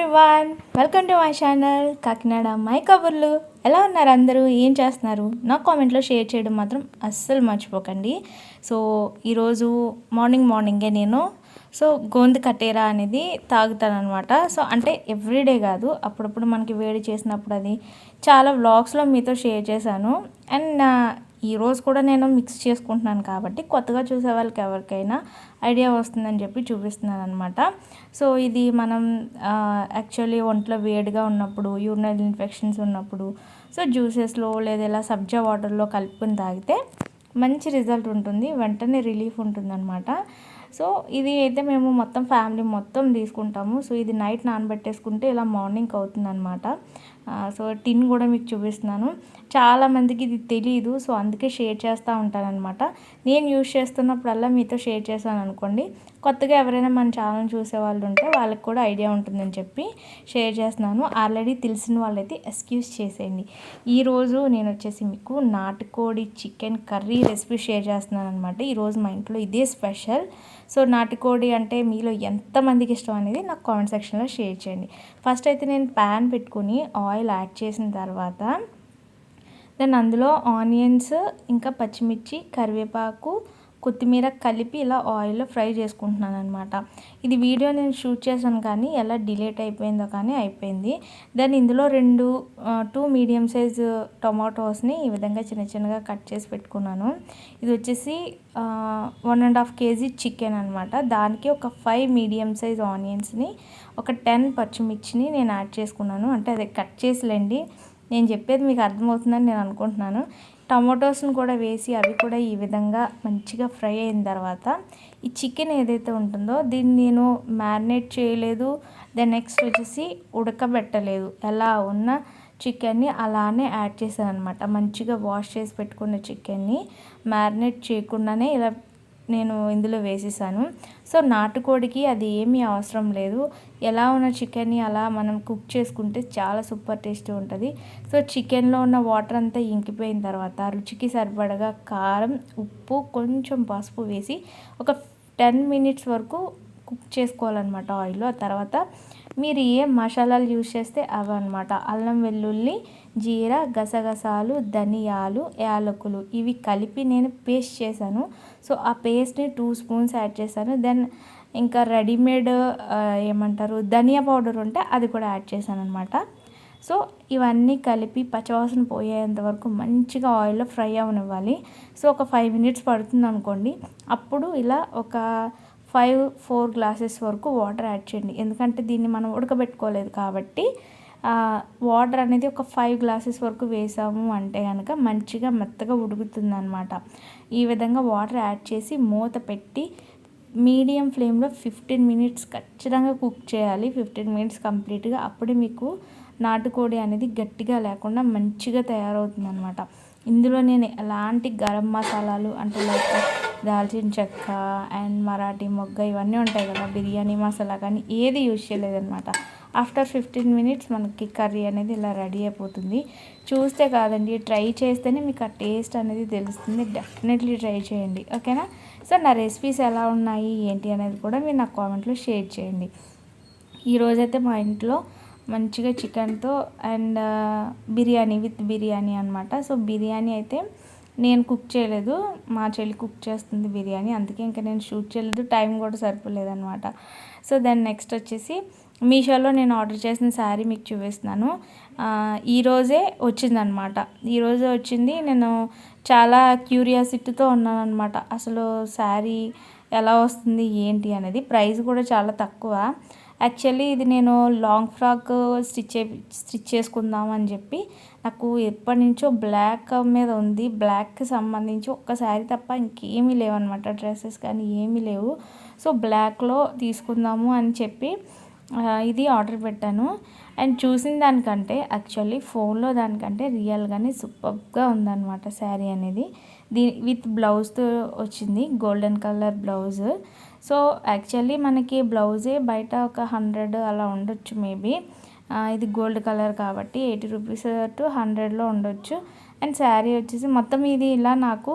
Everyone welcome to my channel Kakinada my కబుర్లు ఎలా ఉన్నారు అందరూ? ఏం చేస్తున్నారు? నా కామెంట్లో షేర్ చేయడం మాత్రం అస్సలు మర్చిపోకండి. సో ఈరోజు మార్నింగ్ మార్నింగే నేను. సో గోంది కట్టేరా అనేది తాగుతాననమాట సో అంటే ఎవ్రీడే కాదు. అప్పుడప్పుడు మనకి వేడి చేసినప్పుడు అది. చాలా వ్లాగ్స్లో మీతో షేర్ చేశాను. అండ్ నా uh, ఈరోజు కూడా నేను మిక్స్ చేసుకుంటున్నాను కాబట్టి కొత్తగా చూసే వాళ్ళకి ఎవరికైనా ఐడియా వస్తుందని చెప్పి చూపిస్తున్నాను అనమాట సో ఇది మనం యాక్చువల్లీ ఒంట్లో వేడిగా ఉన్నప్పుడు యూరినల్ ఇన్ఫెక్షన్స్ ఉన్నప్పుడు సో జ్యూసెస్లో లేదా ఇలా సబ్జా వాటర్లో కలుపుకొని తాగితే మంచి రిజల్ట్ ఉంటుంది వెంటనే రిలీఫ్ ఉంటుందన్నమాట. సో ఇది అయితే మేము మొత్తం ఫ్యామిలీ మొత్తం తీసుకుంటాము. సో ఇది నైట్ నానబెట్టేసుకుంటే ఇలా మార్నింగ్ అవుతుందన్నమాట. సో టిన్ కూడా మీకు చూపిస్తున్నాను. చాలామందికి ఇది తెలియదు సో అందుకే షేర్ చేస్తూ ఉంటానన్నమాట. నేను యూజ్ చేస్తున్నప్పుడల్లా మీతో షేర్ చేశాను అనుకోండి. కొత్తగా ఎవరైనా మన ఛానల్ చూసే వాళ్ళు ఉంటే వాళ్ళకి కూడా ఐడియా ఉంటుందని చెప్పి షేర్ చేస్తున్నాను. ఆల్రెడీ తెలిసిన వాళ్ళైతే ఎక్స్క్యూజ్ చేసేయండి. ఈరోజు నేను వచ్చేసి మీకు నాటుకోడి చికెన్ కర్రీ రెసిపీ షేర్ చేస్తున్నాను అనమాట ఈరోజు మా ఇంట్లో ఇదే స్పెషల్. సో నాటుకోడి అంటే మీలో ఎంతమందికి ఇష్టం అనేది నాకు కామెంట్ సెక్షన్లో షేర్ చేయండి. ఫస్ట్ అయితే నేను ప్యాన్ పెట్టుకుని ఆయిల్ యాడ్ చేసిన తర్వాత దెన్ అందులో ఆనియన్స్ ఇంకా పచ్చిమిర్చి కరివేపాకు కొత్తిమీర కలిపి ఇలా ఆయిల్లో ఫ్రై చేసుకుంటున్నాను అనమాట ఇది వీడియో నేను షూట్ చేశాను కానీ ఎలా డిలేట్ అయిపోయిందో కానీ అయిపోయింది. దెన్ ఇందులో రెండు టూ మీడియం సైజ్ టొమాటోస్ని ఈ విధంగా చిన్న చిన్నగా కట్ చేసి పెట్టుకున్నాను. ఇది వచ్చేసి one and half KG chicken అనమాట దానికి ఒక ఫైవ్ మీడియం సైజ్ ఆనియన్స్ని ఒక టెన్ పచ్చిమిర్చిని నేను యాడ్ చేసుకున్నాను. అంటే అది కట్ చేసిలేండి నేను చెప్పేది మీకు అర్థమవుతుందని నేను అనుకుంటున్నాను. టమాటోస్ని కూడా వేసి అవి కూడా ఈ విధంగా మంచిగా ఫ్రై అయిన తర్వాత ఈ చికెన్ ఏదైతే ఉంటుందో దీన్ని నేను మ్యారినేట్ చేయలేదు. దెన్ నెక్స్ట్ వచ్చేసి ఉడకబెట్టలేదు. ఎలా ఉన్న చికెన్ని అలానే యాడ్ చేశాను అనమాట మంచిగా వాష్ చేసి పెట్టుకున్న చికెన్ని మ్యారినేట్ చేయకుండానే ఇలా నేను ఇందులో వేసేసాను. సో నాటుకోడికి అది ఏమీ అవసరం లేదు. ఎలా ఉన్న చికెన్ని అలా మనం కుక్ చేసుకుంటే చాలా సూపర్ టేస్ట్ ఉంటుంది. సో చికెన్లో ఉన్న వాటర్ అంతా ఇంకిపోయిన తర్వాత రుచికి సరిపడగా కారం ఉప్పు కొంచెం పసుపు వేసి ఒక టెన్ మినిట్స్ వరకు కుక్ చేసుకోవాలన్నమాట ఆయిల్లో. ఆ తర్వాత మీరు ఏ మసాలాలు యూజ్ చేస్తే అవి అనమాట అల్లం వెల్లుల్లి జీర గసగసాలు ధనియాలు యాలకులు ఇవి కలిపి నేను పేస్ట్ చేశాను. సో ఆ పేస్ట్ని టూ స్పూన్స్ యాడ్ చేశాను. దెన్ ఇంకా రెడీమేడ్ ఏమంటారు ధనియా పౌడర్ ఉంటే అది కూడా యాడ్ చేశాను అనమాట సో ఇవన్నీ కలిపి పచ్చవాసన పోయేంత వరకు మంచిగా ఆయిల్లో ఫ్రై అవనివ్వాలి. సో ఒక ఫైవ్ మినిట్స్ పడుతుంది అనుకోండి అప్పుడు ఇలా ఒక ఫైవ్ ఫోర్ గ్లాసెస్ వరకు వాటర్ యాడ్ చేయండి. ఎందుకంటే దీన్ని మనం ఉడకబెట్టుకోలేదు కాబట్టి వాటర్ అనేది ఒక ఫైవ్ గ్లాసెస్ వరకు వేసాము అంటే కనుక మంచిగా మెత్తగా ఉడుకుతుంది అనమాట ఈ విధంగా వాటర్ యాడ్ చేసి మూత పెట్టి మీడియం ఫ్లేమ్లో ఫిఫ్టీన్ మినిట్స్ ఖచ్చితంగా కుక్ చేయాలి. ఫిఫ్టీన్ మినిట్స్ కంప్లీట్గా అప్పుడే మీకు నాటుకోడి అనేది గట్టిగా లేకుండా మంచిగా తయారవుతుంది అనమాట ఇందులో నేను ఎలాంటి గరం మసాలాలు అంటే లైక్ దాల్చిన చెక్క అండ్ మరాఠీ మొగ్గ ఇవన్నీ ఉంటాయి కదా బిర్యానీ మసాలా కానీ ఏది యూజ్ చేయలేదన్నమాట. ఆఫ్టర్ ఫిఫ్టీన్ మినిట్స్ మనకి కర్రీ అనేది ఇలా రెడీ అయిపోతుంది. చూస్తే కాదండి ట్రై చేస్తేనే మీకు ఆ టేస్ట్ అనేది తెలుస్తుంది. డెఫినెట్లీ ట్రై చేయండి. ఓకేనా? సో నా రెసిపీస్ ఎలా ఉన్నాయి ఏంటి అనేది కూడా మీరు నా కామెంట్లో షేర్ చేయండి. ఈరోజైతే మా ఇంట్లో మంచిగా చికెన్తో అండ్ బిర్యానీ విత్ బిర్యానీ అనమాట సో బిర్యానీ అయితే నేను కుక్ చేయలేదు మా చెల్లి కుక్ చేస్తుంది బిర్యానీ అందుకే ఇంకా నేను షూట్ చేయలేదు టైం కూడా సరిపోలేదు అనమాట సో దెన్ నెక్స్ట్ వచ్చేసి మీషోలో నేను ఆర్డర్ చేసిన శారీ మీకు చూపిస్తున్నాను. ఈరోజే వచ్చిందనమాట ఈరోజే వచ్చింది నేను చాలా క్యూరియాసిటీతో ఉన్నాను అనమాట అసలు శారీ ఎలా వస్తుంది ఏంటి అనేది ప్రైస్ కూడా చాలా తక్కువ. యాక్చువల్లీ ఇది నేను లాంగ్ ఫ్రాక్ స్టిచ్ స్టిచ్ చేసుకుందాం అని చెప్పి నాకు ఎప్పటి నుంచో బ్లాక్ మీద ఉంది. బ్లాక్కి సంబంధించి ఒక్క శారీ తప్ప ఇంకేమీ లేవన్నమాట. డ్రెస్సెస్ కానీ ఏమీ లేవు. సో బ్లాక్లో తీసుకుందాము అని చెప్పి ఇది ఆర్డర్ పెట్టాను. అండ్ చూసిన దానికంటే యాక్చువల్లీ ఫోన్లో దానికంటే రియల్గానే సూపర్గా ఉందన్నమాట శారీ అనేది. దీ విత్ బ్లౌజ్తో వచ్చింది. Golden colour blouse so actually మనకి బ్లౌజే బయట ఒక హండ్రెడ్ అలా ఉండొచ్చు మేబీ ఇది గోల్డ్ కలర్ కాబట్టి ఎయిటీ రూపీస్ టు హండ్రెడ్లో ఉండొచ్చు. అండ్ శారీ వచ్చేసి మొత్తం ఇది ఇలా నాకు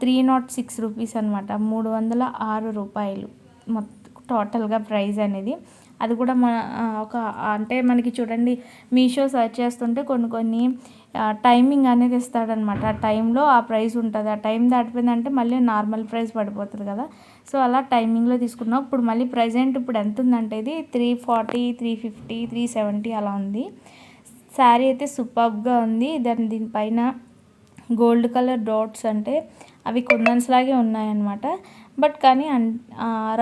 త్రీ నాట్ సిక్స్ రూపీస్ అనమాట మూడు వందల ఆరు రూపాయలు మొత్తం టోటల్గా ప్రైస్ అనేది. అది కూడా మన ఒక అంటే మనకి చూడండి మీషో సెర్చ్ చేస్తుంటే కొన్ని కొన్ని టైమింగ్ అనేది ఇస్తాడనమాట ఆ టైంలో ఆ ప్రైస్ ఉంటుంది. ఆ టైం దాటిపోయిందంటే మళ్ళీ నార్మల్ ప్రైస్ పడిపోతుంది కదా. సో అలా టైమింగ్లో తీసుకున్నాం. ఇప్పుడు మళ్ళీ ప్రజెంట్ ఇప్పుడు ఎంత ఉందంటే ఇది three forty three fifty three seventy అలా ఉంది. శారీ అయితే సూపర్గా ఉంది. దాని దీనిపైన గోల్డ్ కలర్ డాట్స్ అంటే అవి కొందన్స్లాగే ఉన్నాయన్నమాట. బట్ కానీ అన్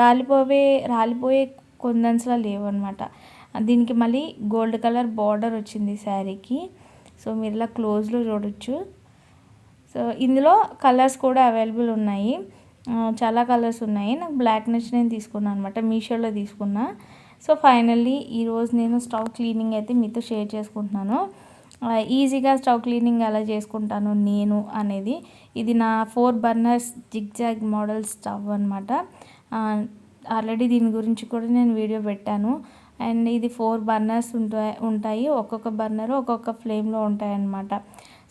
రాలిపోవే రాలిపోయే కుందన్స్లా లేవు అనమాట దీనికి మళ్ళీ గోల్డ్ కలర్ బార్డర్ వచ్చింది శారీకి సో మీరు ఇలా క్లోజ్లో చూడొచ్చు. సో ఇందులో కలర్స్ కూడా అవైలబుల్ ఉన్నాయి. చాలా కలర్స్ ఉన్నాయి. నాకు బ్లాక్ నచ్చి నేను తీసుకున్నాను అనమాట మీషోలో తీసుకున్నా. సో ఫైనల్లీ ఈరోజు నేను స్టవ్ క్లీనింగ్ అయితే మీతో షేర్ చేసుకుంటున్నాను. ఈజీగా స్టవ్ క్లీనింగ్ ఎలా చేసుకుంటాను నేను అనేది. ఇది నా four burners zigzag model stove అనమాట ఆల్రెడీ దీని గురించి కూడా నేను వీడియో పెట్టాను. అండ్ ఇది ఫోర్ బర్నర్స్ ఉంటాయి ఉంటాయి. ఒక్కొక్క బర్నర్ ఒక్కొక్క ఫ్లేమ్లో ఉంటాయి అన్నమాట.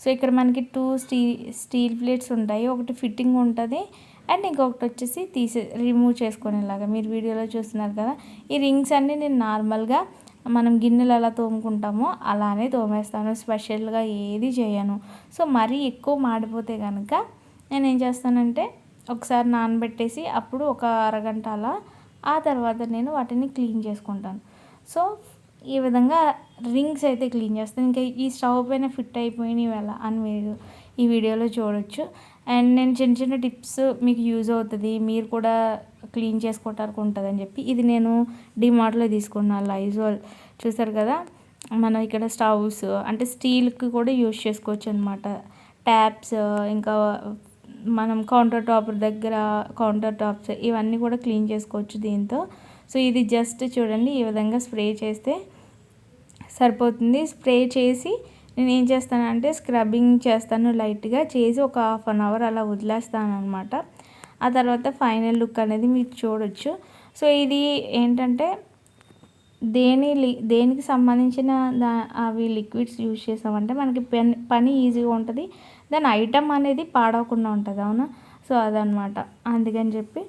సో ఇక్కడ మనకి టూ స్టీ స్టీల్ ప్లేట్స్ ఉంటాయి. ఒకటి ఫిట్టింగ్ ఉంటుంది. అండ్ ఇంకొకటి వచ్చేసి తీసే రిమూవ్ చేసుకునేలాగా. మీరు వీడియోలో చూస్తున్నారు కదా ఈ రింగ్స్ అన్నీ నేను నార్మల్గా మనం గిన్నెలు ఎలా తోముకుంటామో అలానే తోమేస్తాను. స్పెషల్గా ఏది చేయను. సో మరీ ఎక్కువ మాడిపోతే కనుక నేను ఏం చేస్తానంటే ఒకసారి నానబెట్టేసి అప్పుడు ఒక అరగంట అలా ఆ తర్వాత నేను వాటిని క్లీన్ చేసుకుంటాను. సో ఈ విధంగా రింగ్స్ అయితే క్లీన్ చేస్తాను. ఇంకా ఈ స్టవ్ పైన ఫిట్ అయిపోయినవి ఎలా అని మీరు ఈ వీడియోలో చూడొచ్చు. అండ్ నేను చిన్న చిన్న టిప్స్ మీకు యూజ్ అవుతుంది మీరు కూడా క్లీన్ చేసుకోవటానికి ఉంటుంది అని చెప్పి ఇది నేను డిమార్ట్లో తీసుకున్నాను లైజోల్ చూసారు కదా? మనం ఇక్కడ స్టవ్స్ అంటే స్టీల్కి కూడా యూజ్ చేసుకోవచ్చు అనమాట ట్యాప్స్ ఇంకా మనం కౌంటర్ టాప్ దగ్గర కౌంటర్ టాప్స్ ఇవన్నీ కూడా క్లీన్ చేసుకోవచ్చు దీంతో. సో ఇది జస్ట్ చూడండి ఈ విధంగా స్ప్రే చేస్తే సరిపోతుంది. స్ప్రే చేసి నేను ఏం చేస్తానంటే స్క్రబ్బింగ్ చేస్తాను లైట్గా చేసి ఒక హాఫ్ అన్ అవర్ అలా వదిలేస్తాను అనమాట ఆ తర్వాత ఫైనల్ లుక్ అనేది మీరు చూడొచ్చు. సో ఇది ఏంటంటే దేని లి- దేనికి సంబంధించిన దా అవి లిక్విడ్స్ యూజ్ చేసామంటే మనకి పెన్ పని ఈజీగా ఉంటుంది. దాని ఐటమ్ అనేది పాడవకుండా ఉంటుంది అవునా? సో అదనమాట అందుకని చెప్పి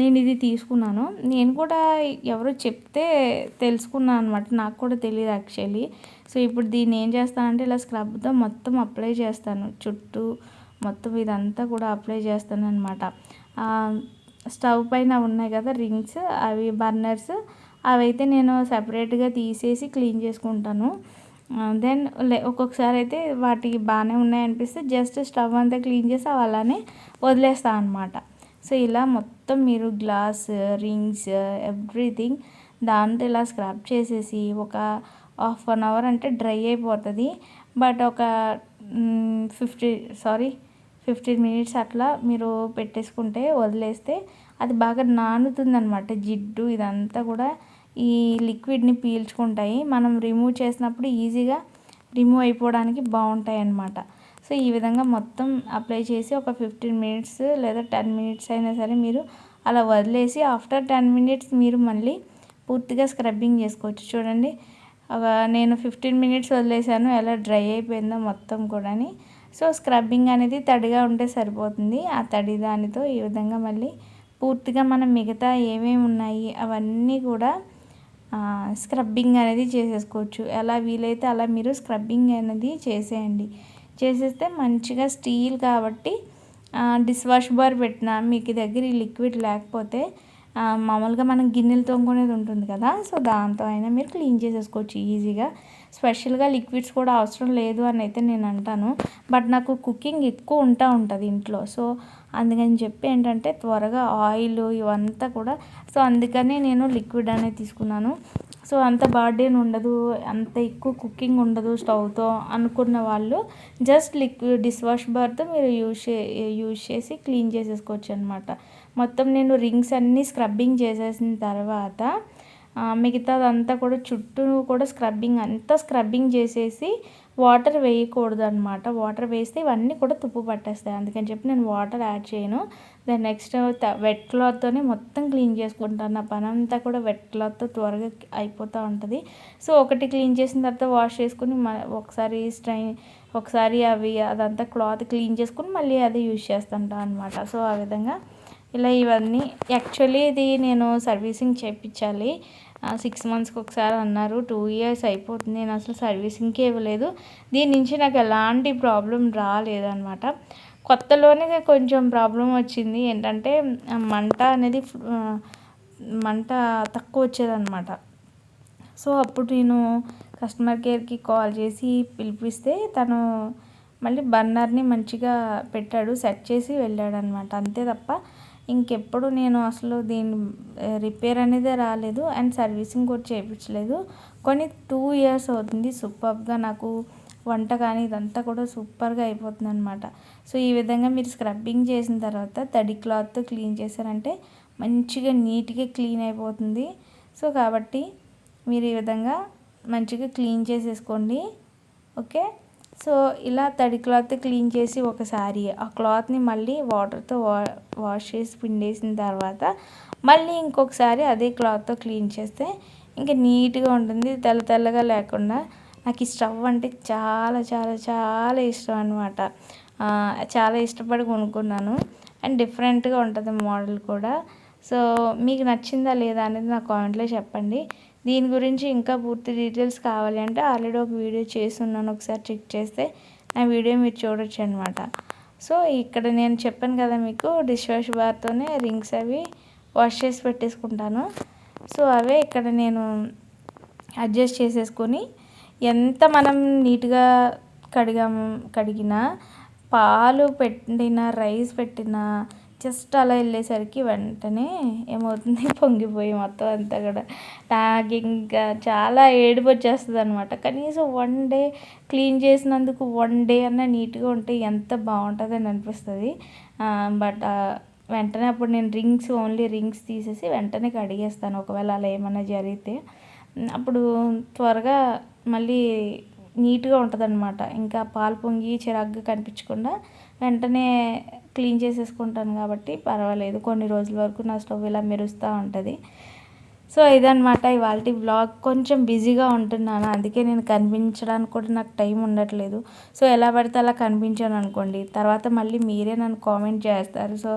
నేను ఇది తీసుకున్నాను. నేను కూడా ఎవరో చెప్తే తెలుసుకున్నాను అనమాట నాకు కూడా తెలియదు యాక్చువల్లీ సో ఇప్పుడు దీన్ని ఏం చేస్తానంటే ఇలా స్క్రబ్తో మొత్తం అప్లై చేస్తాను. చుట్టూ మొత్తం ఇదంతా కూడా అప్లై చేస్తాను అనమాట స్టవ్ పైన ఉన్నాయి కదా రింగ్స్ అవి బర్నర్స్ అవైతే నేను సపరేట్గా తీసేసి క్లీన్ చేసుకుంటాను. దెన్ ఒక్కొక్కసారి అయితే వాటికి బాగానే ఉన్నాయి అనిపిస్తే జస్ట్ స్టవ్ అంతా క్లీన్ చేసి అవి అలానే వదిలేస్తాను అనమాట సో ఇలా మొత్తం మొత్తం మీరు గ్లాస్ రింగ్స్ ఎవ్రీథింగ్ దాంతో ఇలా స్క్రబ్ చేసేసి ఒక హాఫ్ అన్ అవర్ అంటే డ్రై అయిపోతుంది. బట్ ఒక ఫిఫ్టీ సారీ ఫిఫ్టీన్ మినిట్స్ అట్లా మీరు పెట్టేసుకుంటే వదిలేస్తే అది బాగా నానుతుంది అనమాట జిడ్డు ఇదంతా కూడా ఈ లిక్విడ్ని పీల్చుకుంటాయి. మనం రిమూవ్ చేసినప్పుడు ఈజీగా రిమూవ్ అయిపోవడానికి బాగుంటాయి అన్నమాట సో ఈ విధంగా మొత్తం అప్లై చేసి ఒక ఫిఫ్టీన్ మినిట్స్ లేదా టెన్ మినిట్స్ అయినా సరే మీరు అలా వదిలేసి ఆఫ్టర్ టెన్ మినిట్స్ మీరు మళ్ళీ పూర్తిగా స్క్రబ్బింగ్ చేసుకోవచ్చు. చూడండి ఒక నేను ఫిఫ్టీన్ మినిట్స్ వదిలేసాను ఎలా డ్రై అయిపోయిందో మొత్తం కూడాని. సో స్క్రబ్బింగ్ అనేది తడిగా ఉంటే సరిపోతుంది. ఆ తడి దానితో ఈ విధంగా మళ్ళీ పూర్తిగా మనం మిగతా ఏమేమి ఉన్నాయి అవన్నీ కూడా స్క్రబ్బింగ్ అనేది చేసేసుకోవచ్చు. ఎలా వీలైతే అలా మీరు స్క్రబ్బింగ్ అనేది చేసేయండి. చేసేస్తే మంచిగా స్టీల్ కాబట్టి డిష్ వాష్ బార్ పెట్టిన మీకు దగ్గర ఈ లిక్విడ్ లేకపోతే మామూలుగా మనం గిన్నెలు తోముకునేది ఉంటుంది కదా సో దాంతో అయినా మీరు క్లీన్ చేసేసుకోవచ్చు ఈజీగా. స్పెషల్గా లిక్విడ్స్ కూడా అవసరం లేదు అని అయితే నేను అంటాను. బట్ నాకు కుకింగ్ ఎక్కువ ఉంటా ఉంటుంది ఇంట్లో. సో అందుకని చెప్పి ఏంటంటే త్వరగా ఆయిల్ ఇవంతా కూడా సో అందుకనే నేను లిక్విడ్ అనేది తీసుకున్నాను. సో అంత బర్డెన్ ఉండదు అంత ఎక్కువ కుకింగ్ ఉండదు స్టవ్తో అనుకున్న వాళ్ళు జస్ట్ లిక్విడ్ డిష్ వాష్ బార్తో మీరు యూజ్ చే యూజ్ చేసి క్లీన్ చేసేసుకోవచ్చు అనమాట మొత్తం నేను రింగ్స్ అన్నీ స్క్రబ్బింగ్ చేసేసిన తర్వాత మిగతాదంతా కూడా చుట్టూ కూడా స్క్రబ్బింగ్ అంతా స్క్రబ్బింగ్ చేసేసి వాటర్ వేయకూడదు అనమాట వాటర్ వేస్తే ఇవన్నీ కూడా తుప్పు పట్టేస్తాయి. అందుకని చెప్పి నేను వాటర్ యాడ్ చేయను. దాని నెక్స్ట్ వెట్ క్లాత్తోనే మొత్తం క్లీన్ చేసుకుంటాను. నా పని అంతా కూడా వెట్ క్లాత్తో త్వరగా అయిపోతూ ఉంటుంది. సో ఒకటి క్లీన్ చేసిన తర్వాత వాష్ చేసుకుని మ ఒకసారి స్ట్రైన్ ఒకసారి అవి అదంతా క్లాత్ క్లీన్ చేసుకుని మళ్ళీ అది యూజ్ చేస్తుంటాను అనమాట సో ఆ విధంగా ఇలా ఇవన్నీ. యాక్చువల్లీ ఇది నేను సర్వీసింగ్ చేయించాలి సిక్స్ మంత్స్కి ఒకసారి అన్నారు. టూ ఇయర్స్ అయిపోతుంది. నేను అసలు సర్వీసింగ్కి ఇవ్వలేదు. దీని నుంచి నాకు ఎలాంటి ప్రాబ్లం రాలేదన్నమాట. కొత్తలోనే కొంచెం ప్రాబ్లం వచ్చింది. ఏంటంటే మంట అనేది మంట తక్కువ వచ్చేదన్నమాట. సో అప్పుడు నేను కస్టమర్ కేర్కి కాల్ చేసి పిలిపిస్తే తను మళ్ళీ బర్నర్ని మంచిగా పెట్టాడు. సెట్ చేసి వెళ్ళాడు అనమాట అంతే తప్ప ఇంకెప్పుడు నేను అసలు దీని రిపేర్ అనేది రాలేదు అండ్ సర్వీసింగ్ కూడా చేయించలేదు. కొన్ని టూ ఇయర్స్ అవుతుంది సూపర్గా నాకు వంట కానీ ఇదంతా కూడా సూపర్గా అయిపోతుంది అనమాట సో ఈ విధంగా మీరు స్క్రబ్బింగ్ చేసిన తర్వాత తడి క్లాత్తో క్లీన్ చేశారంటే మంచిగా నీట్గా క్లీన్ అయిపోతుంది. సో కాబట్టి మీరు ఈ విధంగా మంచిగా క్లీన్ చేసేసుకోండి. ఓకే? సో ఇలా తడి క్లాత్ క్లీన్ చేసి ఒకసారి ఆ క్లాత్ని మళ్ళీ వాటర్తో వా వాష్ చేసి పిండేసిన తర్వాత మళ్ళీ ఇంకొకసారి అదే క్లాత్తో క్లీన్ చేస్తే ఇంకా నీట్గా ఉంటుంది తెల్ల తెల్లగా లేకుండా. నాకు ఈ స్టవ్ అంటే చాలా చాలా చాలా ఇష్టం అనమాట చాలా ఇష్టపడి కొనుక్కున్నాను. అండ్ డిఫరెంట్గా ఉంటుంది మోడల్ కూడా. సో మీకు నచ్చిందా లేదా అనేది నా కామెంట్లో చెప్పండి. దీని గురించి ఇంకా పూర్తి డీటెయిల్స్ కావాలి అంటే ఆల్రెడీ ఒక వీడియో చేసి ఉన్నాను ఒకసారి చెక్ చేస్తే నా వీడియో మీరు చూడొచ్చు అనమాట సో ఇక్కడ నేను చెప్పాను కదా మీకు డిష్ వాష్ బార్తోనే రింగ్స్ అవి వాష్ చేసి పెట్టేసుకుంటాను. సో అవే ఇక్కడ నేను అడ్జస్ట్ చేసేసుకొని ఎంత మనం నీట్గా కడిగాము కడిగినా పాలు పెట్టిన రైస్ పెట్టిన జస్ట్ అలా వెళ్ళేసరికి వెంటనే ఏమవుతుంది? పొంగిపోయి మొత్తం అంతా కూడా. నాకు ఇంకా చాలా ఏడుపు వచ్చేస్తుంది అనమాట కనీసం వన్ డే క్లీన్ చేసినందుకు వన్ డే అన్న నీట్గా ఉంటే ఎంత బాగుంటుందని అనిపిస్తుంది. బట్ వెంటనే అప్పుడు నేను రింగ్స్ ఓన్లీ రింగ్స్ తీసేసి వెంటనే కడిగేస్తాను. ఒకవేళ అలా ఏమైనా జరిగితే. అప్పుడు త్వరగా మళ్ళీ నీట్గా ఉంటుంది అనమాట ఇంకా పాలు పొంగి చిరాగ్గా కనిపించకుండా వెంటనే క్లీన్ చేసేసుకుంటాను కాబట్టి పర్వాలేదు. కొన్ని రోజుల వరకు నా స్టవ్ ఇలా మెరుస్తూ ఉంటుంది. సో ఇదనమాట ఇవాళ వ్లాగ్. కొంచెం బిజీగా ఉంటున్నాను. అందుకే నేను కనిపించడానికి కూడా నాకు టైం ఉండట్లేదు. సో ఎలా పడితే అలా కనిపించాను అనుకోండి. తర్వాత మళ్ళీ మీరే నన్ను కామెంట్ చేస్తారు. సో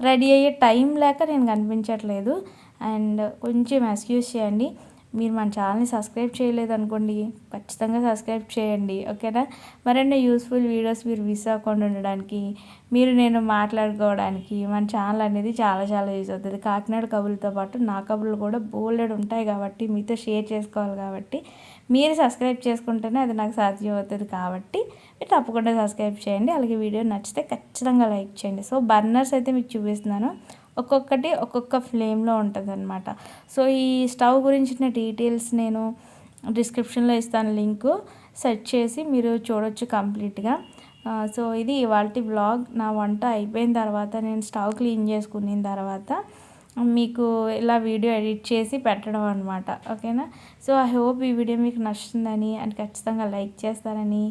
రెడీ అయ్యే టైం లేక నేను కనిపించట్లేదు. అండ్ కొంచెం ఎక్స్క్యూజ్ చేయండి. మీరు మన ఛానల్ని సబ్స్క్రైబ్ చేయలేదు అనుకోండి ఖచ్చితంగా సబ్స్క్రైబ్ చేయండి ఓకేనా? మరెన్నో యూస్ఫుల్ వీడియోస్ మీరు మిస్ అవ్వకుండా ఉండడానికి మీరు నేను మాట్లాడుకోవడానికి మన ఛానల్ అనేది చాలా చాలా యూజ్ అవుతుంది. కాకినాడ కబుర్లతో పాటు నా కబుర్లు కూడా బోల్డెడ్ ఉంటాయి కాబట్టి మీతో షేర్ చేసుకోవాలి కాబట్టి మీరు సబ్స్క్రైబ్ చేసుకుంటేనే అది నాకు సాధ్యం అవుతుంది కాబట్టి మీరు తప్పకుండా సబ్స్క్రైబ్ చేయండి. అలాగే వీడియో నచ్చితే ఖచ్చితంగా లైక్ చేయండి. సో బర్నర్స్ అయితే మీకు చూపిస్తున్నాను. ఒక్కొక్కటి ఒక్కొక్క ఫ్లేమ్లో ఉంటుంది అనమాట సో ఈ స్టవ్ గురించిన డీటెయిల్స్ నేను డిస్క్రిప్షన్లో ఇస్తాను లింకు. సెర్చ్ చేసి మీరు చూడొచ్చు కంప్లీట్గా. సో ఇది ఇవాళ బ్లాగ్ నా వంట అయిపోయిన తర్వాత నేను స్టవ్ క్లీన్ చేసుకున్న తర్వాత మీకు ఇలా వీడియో ఎడిట్ చేసి పెట్టడం అనమాట ఓకేనా? సో ఐ హోప్ ఈ వీడియో మీకు నచ్చుతుందని అండ్ ఖచ్చితంగా లైక్ చేస్తారని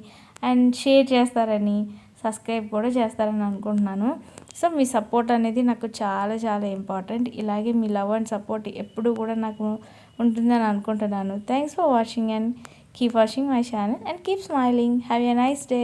అండ్ షేర్ చేస్తారని సబ్స్క్రైబ్ కూడా చేస్తారని అనుకుంటున్నాను. సో మీ సపోర్ట్ అనేది నాకు చాలా చాలా ఇంపార్టెంట్. ఇలాగే మీ లవ్ అండ్ సపోర్ట్ ఎప్పుడు కూడా నాకు ఉంటుందని అనుకుంటున్నాను. Thanks for watching and keep watching my channel and keep smiling. Have a nice day.